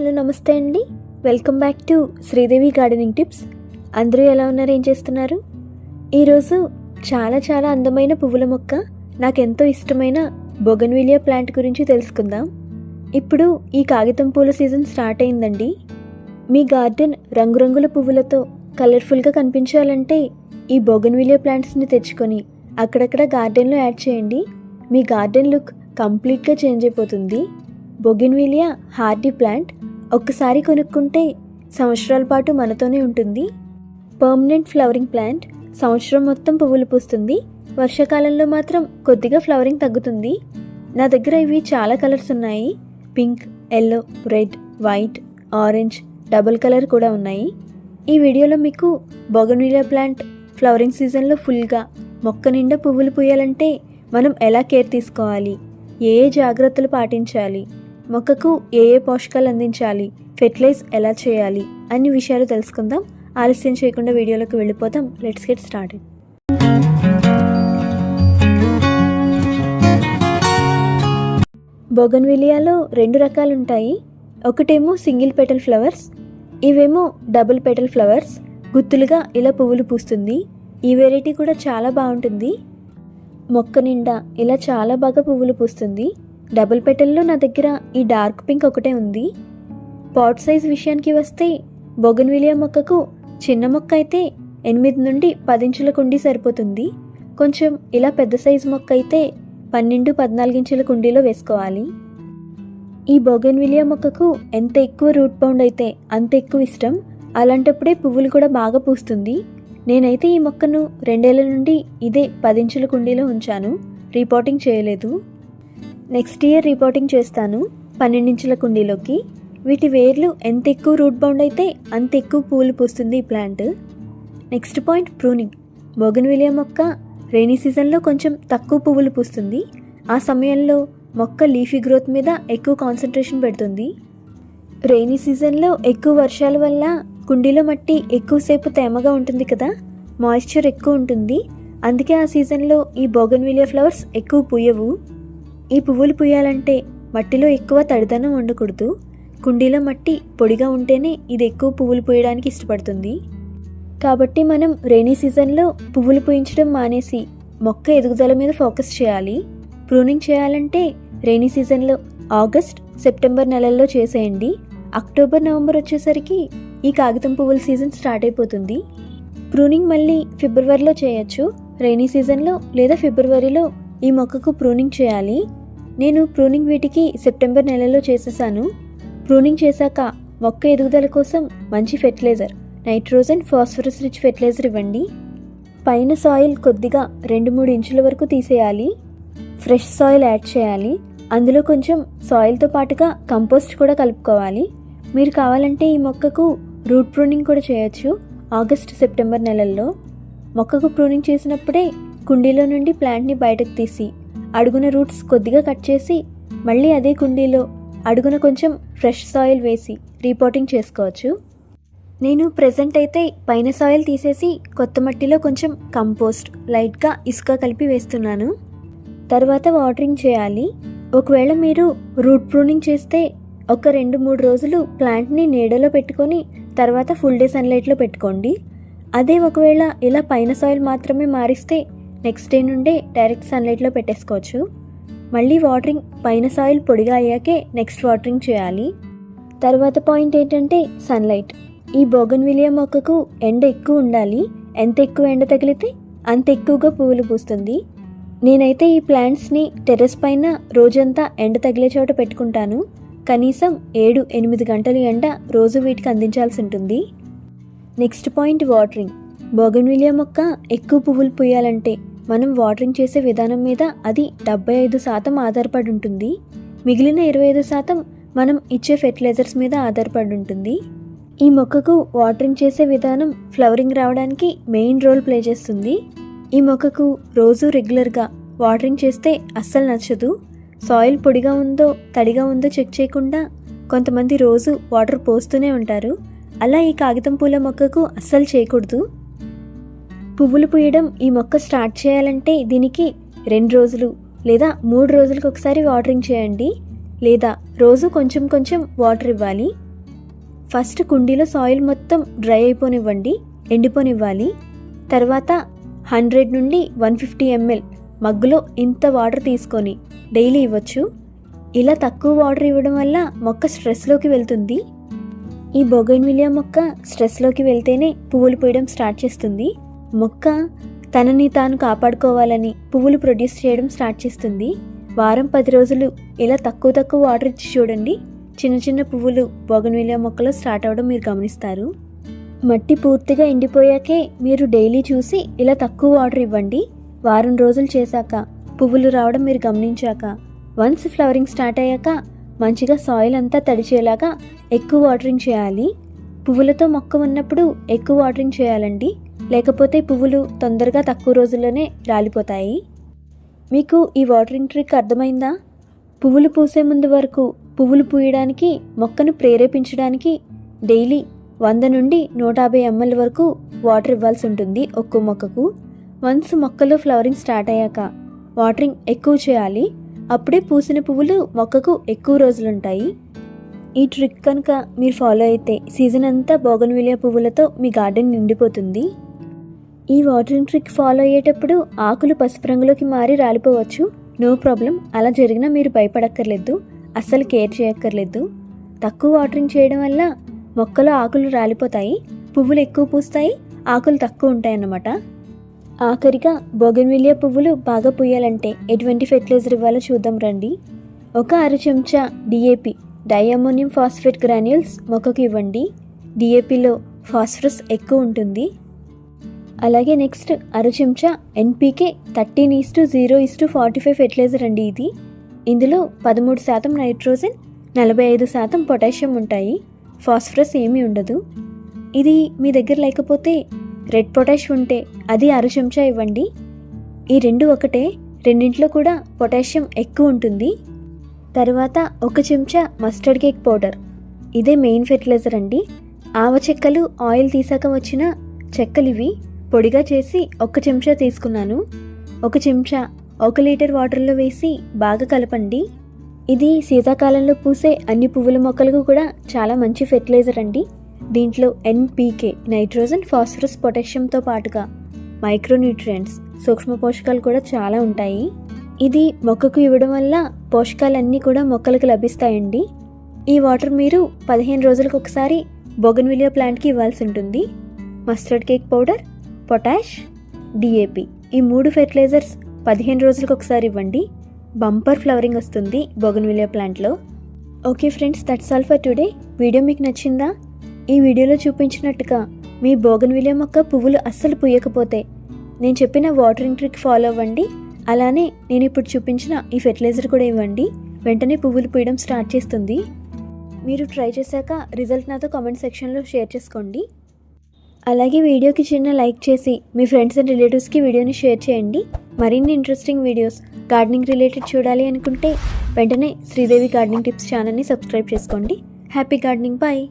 Hello నమస్తే అండి. Welcome back to Sridevi gardening tips అందరూ ఎలా ఉన్నారు? ఏం చేస్తున్నారు? ఈరోజు చాలా చాలా అందమైన పువ్వుల మొక్క నాకెంతో ఇష్టమైన బొగన్విలియా ప్లాంట్ గురించి తెలుసుకుందాం. ఇప్పుడు ఈ కాగితం పూల సీజన్ స్టార్ట్ అయిందండి. మీ గార్డెన్ రంగురంగుల పువ్వులతో కలర్ఫుల్గా కనిపించాలంటే ఈ బొగన్విలియా ప్లాంట్స్ని తెచ్చుకొని అక్కడక్కడ గార్డెన్లో యాడ్ చేయండి. మీ గార్డెన్ లుక్ కంప్లీట్గా చేంజ్ అయిపోతుంది. బొగిన్విలియా హార్డీ ప్లాంట్ ఒక్కసారి కొనుక్కుంటే సంవత్సరాల పాటు మనతోనే ఉంటుంది. పర్మనెంట్ ఫ్లవరింగ్ ప్లాంట్ సంవత్సరం మొత్తం పువ్వులు పూస్తుంది. వర్షాకాలంలో మాత్రం కొద్దిగా ఫ్లవరింగ్ తగ్గుతుంది. నా దగ్గర ఇవి చాలా కలర్స్ ఉన్నాయి. Pink yellow red white orange double colour కూడా ఉన్నాయి. ఈ వీడియోలో మీకు బొగన్విలియా ప్లాంట్ ఫ్లవరింగ్ సీజన్లో ఫుల్గా మొక్క నిండా పువ్వులు పూయాలంటే మనం ఎలా కేర్ తీసుకోవాలి? ఏ ఏ జాగ్రత్తలు పాటించాలి? మొక్కకు ఏ ఏ పోషకాలు అందించాలి ఫెర్టిలైజ్ ఎలా చేయాలి అన్ని విషయాలు తెలుసుకుందాం. ఆలస్యం చేయకుండా వీడియోలోకి వెళ్ళిపోతాం లెట్స్ గెట్ స్టార్ట్ బొగన్విలియాలో రెండు రకాలు ఉంటాయి ఒకటేమో సింగిల్ పెటల్ ఫ్లవర్స్ ఇవేమో డబుల్ పెటల్ ఫ్లవర్స్. గుత్తులుగా ఇలా పువ్వులు పూస్తుంది. ఈ వెరైటీ కూడా చాలా బాగుంటుంది. మొక్క నిండా ఇలా చాలా బాగా పువ్వులు పూస్తుంది. డబుల్ పెటల్లో నా దగ్గర ఈ డార్క్ పింక్ ఒకటే ఉంది. పాట్ సైజ్ విషయానికి వస్తే బొగన్విలియా మొక్కకు చిన్న మొక్క అయితే ఎనిమిది నుండి పదించుల కుండీ సరిపోతుంది. కొంచెం ఇలా పెద్ద సైజు మొక్క అయితే పన్నెండు పద్నాలుగించుల కుండీలో వేసుకోవాలి. ఈ బొగన్విలియా మొక్కకు ఎంత ఎక్కువ రూట్ బౌండ్ అయితే అంత ఎక్కువ ఇష్టం. అలాంటప్పుడే పువ్వులు కూడా బాగా పూస్తుంది. నేనైతే ఈ మొక్కను రెండేళ్ళ నుండి ఇదే పదించుల కుండీలో ఉంచాను. రిపోర్టింగ్ చేయలేదు. నెక్స్ట్ ఇయర్ రిపోర్టింగ్ చేస్తాను పన్నెండించుల కుండీలోకి. వీటి వేర్లు ఎంత ఎక్కువ రూట్ బౌండ్ అయితే అంత ఎక్కువ పూలు పూస్తుంది ఈ plant. Next point pruning. Bougainvillea మొక్క రైనీ సీజన్లో కొంచెం తక్కువ పువ్వులు పూస్తుంది. ఆ సమయంలో మొక్క లీఫీ గ్రోత్ మీద ఎక్కువ కాన్సన్ట్రేషన్ పెడుతుంది. రైనీ సీజన్లో ఎక్కువ వర్షాల వల్ల కుండీలో మట్టి ఎక్కువసేపు తేమగా ఉంటుంది కదా మాయిశ్చర్ ఎక్కువ ఉంటుంది. అందుకే ఆ సీజన్లో ఈ బోగన్విలియా ఫ్లవర్స్ ఎక్కువ పూయవు. ఈ పువ్వులు పూయాలంటే మట్టిలో ఎక్కువ తడిదనం ఉండకూడదు. కుండీలో మట్టి పొడిగా ఉంటేనే ఇది ఎక్కువ పువ్వులు పూయడానికి ఇష్టపడుతుంది. కాబట్టి మనం రైనీ సీజన్లో పువ్వులు పూయించడం మానేసి మొక్క ఎదుగుదల మీద ఫోకస్ చేయాలి. ప్రూనింగ్ చేయాలంటే రైనీ సీజన్లో ఆగస్ట్ సెప్టెంబర్ నెలల్లో చేసేయండి. అక్టోబర్ నవంబర్ వచ్చేసరికి ఈ కాగితం పువ్వుల సీజన్ స్టార్ట్ అయిపోతుంది. ప్రూనింగ్ మళ్ళీ ఫిబ్రవరిలో చేయొచ్చు. రైనీ సీజన్లో లేదా ఫిబ్రవరిలో ఈ మొక్కకు ప్రూనింగ్ చేయాలి. నేను ప్రూనింగ్ వీటికి సెప్టెంబర్ నెలలో చేసేసాను. ప్రూనింగ్ చేశాక మొక్క ఎదుగుదల కోసం మంచి fertiliser nitrogen phosphorus rich fertiliser ఇవ్వండి. పైన సాయిల్ కొద్దిగా రెండు మూడు ఇంచుల వరకు తీసేయాలి. ఫ్రెష్ సాయిల్ యాడ్ చేయాలి. అందులో కొంచెం సాయిల్తో పాటుగా కంపోస్ట్ కూడా కలుపుకోవాలి. మీరు కావాలంటే ఈ మొక్కకు రూట్ ప్రూనింగ్ కూడా చేయొచ్చు ఆగస్ట్ సెప్టెంబర్ నెలల్లో. మొక్కకు ప్రూనింగ్ చేసినప్పుడే కుండీలో నుండి ప్లాంట్ని బయటకు తీసి అడుగున రూట్స్ కొద్దిగా కట్ చేసి మళ్ళీ అదే కుండీలో అడుగున కొంచెం ఫ్రెష్ సాయిల్ వేసి రీపోటింగ్ చేసుకోవచ్చు. నేను ప్రెజెంట్ అయితే పైన సాయిల్ తీసేసి కొత్త మట్టిలో కొంచెం కంపోస్ట్ లైట్గా ఇసుక కలిపి వేస్తున్నాను. తర్వాత వాటరింగ్ చేయాలి. ఒకవేళ మీరు రూట్ ప్రూనింగ్ చేస్తే ఒక రెండు మూడు రోజులు ప్లాంట్ని నీడలో పెట్టుకొని తర్వాత ఫుల్ డే సన్లైట్లో పెట్టుకోండి. అదే ఒకవేళ ఇలా పైన సాయిల్ మాత్రమే మారిస్తే నెక్స్ట్ డే నుండే డైరెక్ట్ సన్లైట్లో పెట్టేసుకోవచ్చు. మళ్ళీ వాటరింగ్ పైన సాయిల్ పొడిగా అయ్యాకే నెక్స్ట్ వాటరింగ్ చేయాలి. తర్వాత పాయింట్ ఏంటంటే సన్లైట్. ఈ బోగన్విలియా మొక్కకు ఎండ ఎక్కువ ఉండాలి. ఎంత ఎక్కువ ఎండ తగిలితే అంత ఎక్కువగా పువ్వులు పూస్తుంది. నేనైతే ఈ ప్లాంట్స్ని టెర్రస్ పైన రోజంతా ఎండ తగిలే చోట పెట్టుకుంటాను. కనీసం ఏడు ఎనిమిది గంటలు ఎండ రోజు వీటికి అందించాల్సి ఉంటుంది. Next point watering. బోగన్విలియా మొక్క ఎక్కువ పువ్వులు పూయాలంటే మనం వాటరింగ్ చేసే విధానం మీద అది డెబ్బై ఐదు శాతం ఆధారపడి ఉంటుంది. మిగిలిన ఇరవై ఐదు శాతం మనం ఇచ్చే ఫెర్టిలైజర్స్ మీద ఆధారపడి ఉంటుంది. ఈ మొక్కకు వాటరింగ్ చేసే విధానం ఫ్లవరింగ్ రావడానికి మెయిన్ రోల్ ప్లే చేస్తుంది. ఈ మొక్కకు రోజు రెగ్యులర్గా వాటరింగ్ చేస్తే అస్సలు నచ్చదు. సాయిల్ పొడిగా ఉందో తడిగా ఉందో చెక్ చేయకుండా కొంతమంది రోజు వాటర్ పోస్తూనే ఉంటారు. అలా ఈ కాగితం పూల మొక్కకు అస్సలు చేయకూడదు. పువ్వులు పూయడం ఈ మొక్క స్టార్ట్ చేయాలంటే దీనికి రెండు రోజులు లేదా మూడు రోజులకు ఒకసారి వాటరింగ్ చేయండి. లేదా రోజు కొంచెం కొంచెం వాటర్ ఇవ్వాలి. ఫస్ట్ కుండీలో సాయిల్ మొత్తం డ్రై అయిపోనివ్వండి. ఎండిపోనివ్వాలి. తర్వాత హండ్రెడ్ నుండి వన్ ఫిఫ్టీ ఎంఎల్ మగ్గులో ఇంత వాటర్ తీసుకొని డైలీ ఇవ్వచ్చు. ఇలా తక్కువ వాటర్ ఇవ్వడం వల్ల మొక్క స్ట్రెస్లోకి వెళ్తుంది. ఈ బొగైన్విలియా మొక్క స్ట్రెస్లోకి వెళ్తేనే పువ్వులు పూయడం స్టార్ట్ చేస్తుంది. మొక్క తనని తాను కాపాడుకోవాలని పువ్వులు ప్రొడ్యూస్ చేయడం స్టార్ట్ చేస్తుంది. వారం పది రోజులు ఇలా తక్కువ తక్కువ వాటర్ ఇచ్చి చూడండి. చిన్న చిన్న పువ్వులు బొగన్విలియా మొక్కలో స్టార్ట్ అవ్వడం మీరు గమనిస్తారు. మట్టి పూర్తిగా ఎండిపోయాకే మీరు డైలీ చూసి ఇలా తక్కువ వాటర్ ఇవ్వండి. వారం రోజులు చేశాక పువ్వులు రావడం మీరు గమనించాక వన్స్ ఫ్లవరింగ్ స్టార్ట్ అయ్యాక మంచిగా సాయిల్ అంతా తడిచేలాగా ఎక్కువ వాటరింగ్ చేయాలి. పువ్వులతో మొక్క ఉన్నప్పుడు ఎక్కువ వాటరింగ్ చేయాలండి. లేకపోతే పువ్వులు తొందరగా తక్కువ రోజుల్లోనే రాలిపోతాయి. మీకు ఈ వాటరింగ్ ట్రిక్ అర్థమైందా? పువ్వులు పూసే ముందు వరకు పువ్వులు పూయడానికి మొక్కను ప్రేరేపించడానికి డైలీ వంద నుండి నూట యాభై ఎంఎల్ వరకు వాటర్ ఇవ్వాల్సి ఉంటుంది ఒక్కో మొక్కకు. వన్స్ మొక్కలో ఫ్లవరింగ్ స్టార్ట్ అయ్యాక వాటరింగ్ ఎక్కువ చేయాలి. అప్పుడే పూసిన పువ్వులు మొక్కకు ఎక్కువ రోజులుంటాయి ఈ ట్రిక్ కనుక మీరు ఫాలో అయితే సీజన్ అంతా బోగన్విలియా పువ్వులతో మీ గార్డెన్ నిండిపోతుంది. ఈ వాటరింగ్ ట్రిక్ ఫాలో అయ్యేటప్పుడు ఆకులు పసుపు రంగులోకి మారి రాలిపోవచ్చు. No problem. అలా జరిగినా మీరు భయపడక్కర్లేదు. అస్సలు కేర్ చేయక్కర్లేదు. తక్కువ వాటరింగ్ చేయడం వల్ల మొక్కలో ఆకులు రాలిపోతాయి. పువ్వులు ఎక్కువ పూస్తాయి. ఆకులు తక్కువ ఉంటాయి అన్నమాట ఆఖరిగా బోగన్విలియా పువ్వులు బాగా పూయాలంటే ఎటువంటి ఫెర్టిలైజర్ ఇవ్వాలో చూద్దాం రండి. ఒక అర చెంచా డిఏపి డైఅమోనియం ఫాస్ఫేట్ గ్రాన్యూల్స్ మొక్కకు ఇవ్వండి. డిఏపిలో ఫాస్ఫరస్ ఎక్కువ ఉంటుంది. అలాగే నెక్స్ట్ అర చెంచా NPK thirteen is to zero is to forty five fertiliser అండి ఇది. ఇందులో పదమూడు శాతం నైట్రోజన్ నలభై ఐదు శాతం పొటాషియం ఉంటాయి. ఫాస్ఫరస్ ఏమీ ఉండదు. ఇది మీ దగ్గర లేకపోతే రెడ్ పొటాష్ ఉంటే అది అర చెంచా ఇవ్వండి. ఈ రెండు ఒకటే రెండింట్లో కూడా పొటాషియం ఎక్కువ ఉంటుంది. తర్వాత ఒక చెంచా మస్టర్డ్ కేక్ పౌడర్. ఇదే మెయిన్ ఫెర్టిలైజర్ అండి. ఆవ చెక్కలు ఆయిల్ తీసాక వచ్చిన చెక్కలు ఇవి పొడిగా చేసి ఒక చెంచా తీసుకున్నాను. ఒక చెంచా ఒక లీటర్ వాటర్లో వేసి బాగా కలపండి. ఇది శీతాకాలంలో పూసే అన్ని పువ్వుల మొక్కలకు కూడా చాలా మంచి ఫెర్టిలైజర్ అండి. దీంట్లో ఎన్పీకే నైట్రోజన్ ఫాస్ఫరస్ పొటాషియంతో పాటుగా మైక్రోన్యూట్రియంట్స్ సూక్ష్మ పోషకాలు కూడా చాలా ఉంటాయి. ఇది మొక్కకు ఇవ్వడం వల్ల పోషకాలన్నీ కూడా మొక్కలకు లభిస్తాయండి. ఈ వాటర్ మీరు పదిహేను రోజులకు ఒకసారి బొగన్విలియా ప్లాంట్కి ఇవ్వాల్సి ఉంటుంది. Mustard cake powder potash DAP ఈ మూడు ఫెర్టిలైజర్స్ పదిహేను రోజులకు ఒకసారి ఇవ్వండి. బంపర్ ఫ్లవరింగ్ వస్తుంది బొగన్విలియా ప్లాంట్లో. Okay friends that's all for today video మీకు నచ్చిందా? ఈ వీడియోలో చూపించినట్టుగా మీ బోగన్విలియా మొక్క పువ్వులు అస్సలు పూయకపోతే నేను చెప్పిన వాటరింగ్ ట్రిక్ ఫాలో అవ్వండి. అలానే నేను ఇప్పుడు చూపించిన ఈ ఫెర్టిలైజర్ కూడా ఇవ్వండి. వెంటనే పువ్వులు పూయడం స్టార్ట్ చేస్తుంది. మీరు ట్రై చేశాక రిజల్ట్ నాతో కామెంట్ సెక్షన్లో షేర్ చేసుకోండి. అలాగే వీడియోకి చిన్న లైక్ చేసి మీ ఫ్రెండ్స్ అండ్ రిలేటివ్స్కి వీడియోని షేర్ చేయండి. మరిన్ని ఇంట్రెస్టింగ్ వీడియోస్ గార్డెనింగ్ రిలేటెడ్ చూడాలి అనుకుంటే వెంటనే శ్రీదేవి గార్డెనింగ్ టిప్స్ ఛానల్ని సబ్స్క్రైబ్ చేసుకోండి. Happy gardening bye